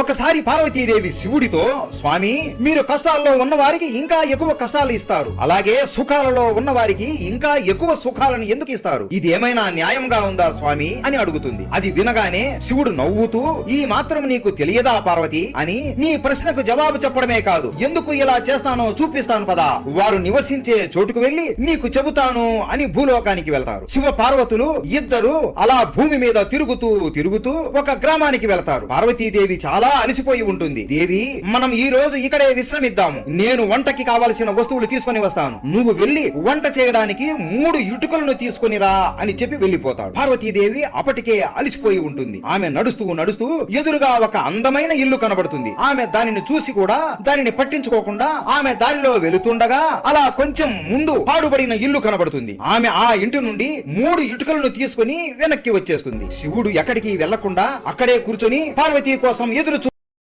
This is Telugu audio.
ఒకసారి పార్వతీదేవి శివుడితో స్వామి మీరు కష్టాల్లో ఉన్న వారికి ఇంకా ఎక్కువ కష్టాలు ఇస్తారు. అలాగే సుఖాలలో ఉన్న వారికి ఇంకా ఎక్కువ సుఖాలను ఎందుకు ఇస్తారు? ఇది ఏమైనా న్యాయంగా ఉందా స్వామి? అని అడుగుతుంది. అది వినగానే శివుడు నవ్వుతూ ఈ మాత్రం నీకు తెలియదా పార్వతి? అని నీ ప్రశ్నకు జవాబు చెప్పడమే కాదు. ఎందుకు ఇలా చేస్తానో చూపిస్తాను పదా. వారు నివసించే చోటుకు వెళ్ళి నీకు చెబుతాను అని భూలోకానికి వెళ్తారు. శివ పార్వతులు ఇద్దరు అలా భూమి మీద తిరుగుతూ తిరుగుతూ ఒక గ్రామానికి వెళ్తారు. పార్వతీదేవి చాలా అలసిపోయి ఉంటుంది. దేవి మనం ఈ రోజు ఇక్కడే విశ్రమిద్దాము. నేను వంటకి కావలసిన వస్తువులు తీసుకొని వస్తాను. నువ్వు వెళ్ళి వంట చేయడానికి మూడు ఇటుకలను తీసుకొని రా అని చెప్పి వెళ్ళిపోతాడు పార్వతీదేవి అప్పటికే అలసిపోయి ఉంటుంది. ఆమె నడుస్తూ నడుస్తూ ఎదురుగా ఒక అందమైన ఇల్లు కనబడుతుంది. ఆమె దానిని చూసి కూడా దానిని పట్టించుకోకుండా ఆమె దారిలో వెళుతుండగా అలా కొంచెం ముందు పాడుబడిన ఇల్లు కనబడుతుంది. ఆమె ఆ ఇంటి నుండి మూడు ఇటుకలను తీసుకుని వెనక్కి వచ్చేస్తుంది. శివుడు ఎక్కడికి వెళ్ళకుండా అక్కడే కూర్చొని పార్వతీ కోసం ఎదురు